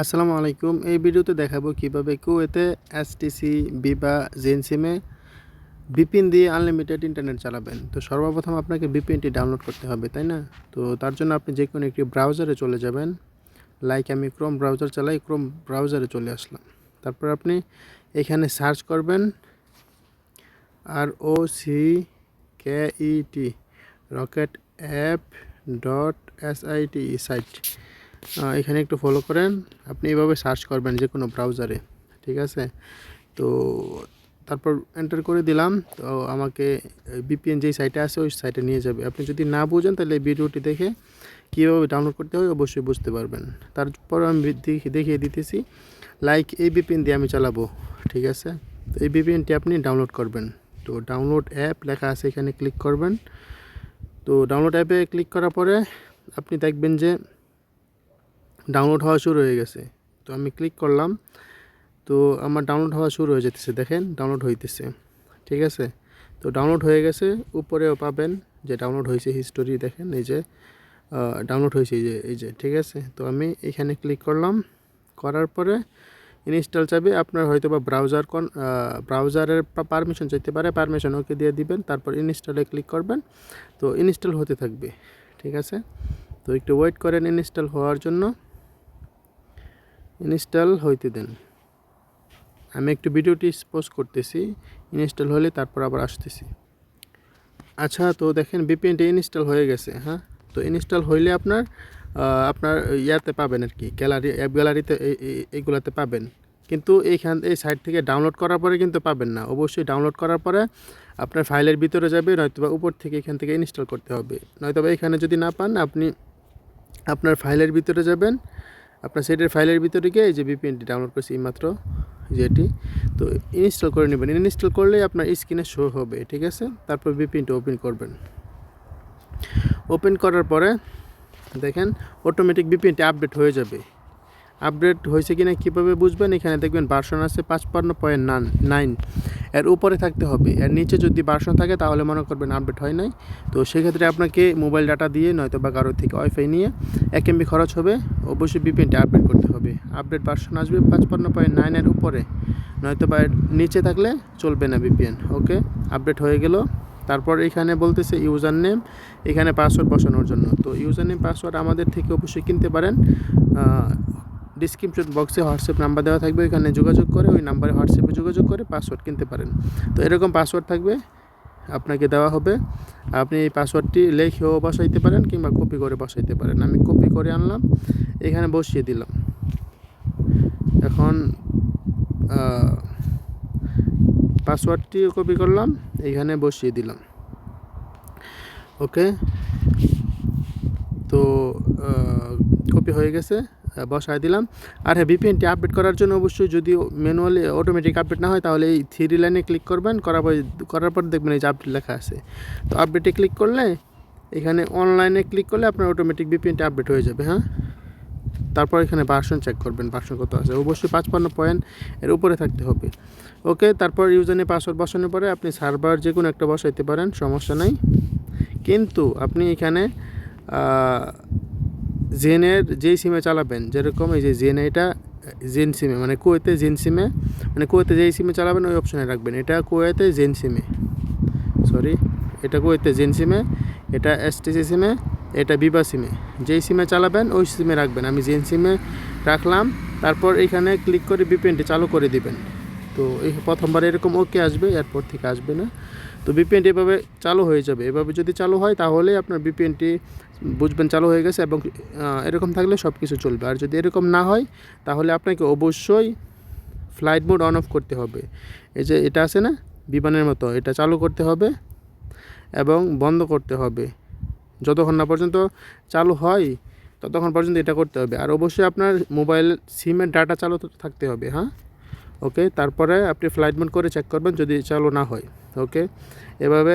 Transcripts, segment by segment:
আসসালামু আলাইকুম। এই ভিডিওতে দেখাবো কীভাবে কুয়েতে এসটিসি বিবা জেন সিমে বিপিন দিয়ে আনলিমিটেড ইন্টারনেট চালাবেন। তো সর্বপ্রথম আপনাকে বিপিএনটি ডাউনলোড করতে হবে, তাই না? তো তার জন্য আপনি যে কোনো একটি ব্রাউজারে চলে যাবেন। লাইক আমি ক্রোম ব্রাউজার চালাই, ক্রোম ব্রাউজারে চলে আসলাম। তারপর আপনি এখানে সার্চ করবেন R O C K E T, rocket app dot S I T, site. এখানে একটু ফলো করেন। আপনি এভাবে সার্চ করবেন যে কোনো ব্রাউজারে ঠিক আছে? তো তারপর এন্টার করে দিলাম। তো আমাকে বিপিএন যেই সাইটে আছে, ওই সাইটে নিয়ে যাবে। আপনি যদি না বোঝেন, তাহলে ভিডিওটি দেখে কীভাবে ডাউনলোড করতে হয়, অবশ্যই বুঝতে পারবেন। তারপর আমি দেখিয়ে দিতেছি লাইক এই বিপিএন দিয়ে আমি চালাবো, ঠিক আছে? তো এই বিপিএনটি আপনি ডাউনলোড করবেন। তো ডাউনলোড অ্যাপ লেখা আছে, এখানে ক্লিক করবেন। তো ডাউনলোড অ্যাপে ক্লিক করার পরে আপনি দেখবেন যে ডাউনলোড হওয়া শুরু হয়ে গেছে। তো আমি ক্লিক করলাম, তো আমার ডাউনলোড হওয়া শুরু হয়ে যেতেছে, দেখেন ডাউনলোড হইতেছে, ঠিক আছে? তো ডাউনলোড হয়ে গেছে, উপরেও পাবেন যে ডাউনলোড হয়েছে হিস্টোরি দেখেন এই যে ডাউনলোড হয়েছে এই যে এই যে, ঠিক আছে? তো আমি এখানে ক্লিক করলাম, করার পরে ইনস্টল চাবে, আপনার হয়তো বা ব্রাউজার কোন ব্রাউজারের পারমিশন চাইতে পারে পারমিশন ওকে দিয়ে দিবেন, তারপর ইনস্টলে ক্লিক করবেন, তো ইনস্টল হতে থাকবে, ঠিক আছে? তো একটু ওয়েট করেন ইনস্টল হওয়ার জন্য। ইনস্টল হইতে দেন। আমি একটু ভিডিওটি পোস্ট করতেছি, ইনস্টল হলে তারপর আবার আসতেছি। আচ্ছা তো দেখেন বিপিএনটি ইনস্টল হয়ে গেছে হ্যাঁ? তো ইনস্টল হইলে আপনার আপনার ইয়াতে পাবেন আর কি, গ্যালারি, অ্যাপ গ্যালারিতে এই- এই- এইগুলাতে পাবেন। কিন্তু এইখান, এই সাইট থেকে ডাউনলোড করার পরে কিন্তু পাবেন না। অবশ্যই ডাউনলোড করার পরে আপনার ফাইলের ভিতরে যাবে, নয়তোবা উপর থেকে এখান থেকে ইনস্টল করতে হবে। নয়তোবা এখানে যদি না পান, আপনি আপনার ফাইলের ভিতরে যাবেন আপনার সেটের ফাইলের ভিতরে গিয়ে এই যে বিপিএনটি ডাউনলোড করেছি এইমাত্র যেটি তো ইনস্টল করে নেবেন। ইনস্টল করলেই আপনার স্ক্রিনে শো হবে, ঠিক আছে? তারপর বিপিএনটি ওপেন করবেন। ওপেন করার পরে দেখেন অটোমেটিক বিপিএনটি আপডেট হয়ে যাবে। আপডেট হয়েছে কিনা কীভাবে বুঝবেন? এখানে দেখবেন বার্সন আছে পাঁচপান্ন পয়েন্ট নান নাইন, এর উপরে থাকতে হবে। এর নিচে যদি বার্সন থাকে, তাহলে মনে করবেন আপডেট হয় নাই। তো সেক্ষেত্রে আপনাকে মোবাইল ডাটা দিয়ে, নয়তো বা কারোর থেকে ওয়াইফাই নিয়ে এক এমবি খরচ হবে। অবশ্যই বিপিএনটি আপডেট করতে হবে। আপডেট ভার্সন আসবে পাঁচপান্ন পয়েন্ট নাইনের উপরে। নয়তো বা নিচে থাকলে চলবে না বিপিএন, ওকে? আপডেট হয়ে গেল। তারপর এখানে বলতেছে ইউজার নেম এখানে পাসওয়ার্ড বসানোর জন্য। তো ইউজার নেম পাসওয়ার্ড আমাদের থেকে অবশ্যই কিনতে পারেন। ডিসক্রিপশন বক্সে হোয়াটসঅ্যাপ নাম্বার দেওয়া থাকবে ওইখানে যোগাযোগ করে, ওই নাম্বারে হোয়াটসঅ্যাপে যোগাযোগ করে পাসওয়ার্ড কিনতে পারেন। তো এরকম পাসওয়ার্ড থাকবে, আপনাকে দেওয়া হবে। আপনি এই পাসওয়ার্ডটি লেখেও বসাইতে পারেন কিংবা কপি করে বসাইতে পারেন। আমি কপি করে আনলাম, এখানে বসিয়ে দিলাম। এখন পাসওয়ার্ডটি কপি করলাম এইখানে বসিয়ে দিলাম। ওকে তো কপি হয়ে গেছে। বসায় দিলাম। আর হ্যাঁ বিপিএনটি আপডেট করার জন্য অবশ্যই যদি ম্যানুয়ালি অটোমেটিক আপডেট না হয়, তাহলে এই থ্রি লাইনে ক্লিক করবেন, করার পর করার পর দেখবেন এই যে আপডেট লেখা আছে। তো আপডেটে ক্লিক করলে এখানে অনলাইনে ক্লিক করলে আপনার অটোমেটিক বিপিএনটি আপডেট হয়ে যাবে হ্যাঁ? তারপর এখানে ভার্সন চেক করবেন ভার্সন কত আছে। অবশ্যই পাঁচপান্ন পয়েন্ট এর উপরে থাকতে হবে। ওকে, তারপর ইউজারনে পাসওয়ার্ড বসানোর পরে আপনি সার্ভার যে কোনো একটা বসাইতে পারেন, সমস্যা নাই। কিন্তু আপনি এখানে জেনের যেই সিমে চালাবেন, যেরকম এই যে জেন এটা, জেন সিমে মানে কুয়েতে জেন সিমে মানে কুয়েতে যেই সিমে চালাবেন ওই অপশানে রাখবেন। এটা কুয়েতে জেন সিমে সরি এটা কুয়েতে জেন সিমে, এটা এসটিসি সিমে, এটা বিবা সিমে। যেই সিমে চালাবেন ওই সিমে রাখবেন। আমি জেন সিমে রাখলাম, তারপর এখানে ক্লিক করে বিপিএনটি চালু করে দিবেন। তো এই প্রথমবার এরকম ওকে আসবে, এরপর থেকে আসবে না। তো বিপিএনটি এভাবে চালু হয়ে যাবে। এভাবে যদি চালু হয়, তাহলে আপনার বিপিএনটি বুঝবেন চালু হয়ে গেছে এবং এরকম থাকলে সব কিছু চলবে। আর যদি এরকম না হয়, তাহলে আপনাকে অবশ্যই ফ্লাইট মোড অন অফ করতে হবে। এই যে এটা আছে না? বিমানের মতো। এটা চালু করতে হবে এবং বন্ধ করতে হবে। যতক্ষণ না পর্যন্ত চালু হয়, ততক্ষণ পর্যন্ত এটা করতে হবে। আর অবশ্যই আপনার মোবাইল সিমের ডাটা চালু থাকতে হবে হ্যাঁ? ওকে? তারপরে আপনি ফ্লাইট মোড করে চেক করবেন যদি চালু না হয়, ওকে? এভাবে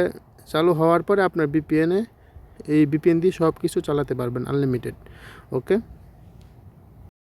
চালু হওয়ার পরে আপনার বিপিএনে এই বিপিএন দিয়ে সব কিছু চালাতে পারবেন আনলিমিটেড ওকে?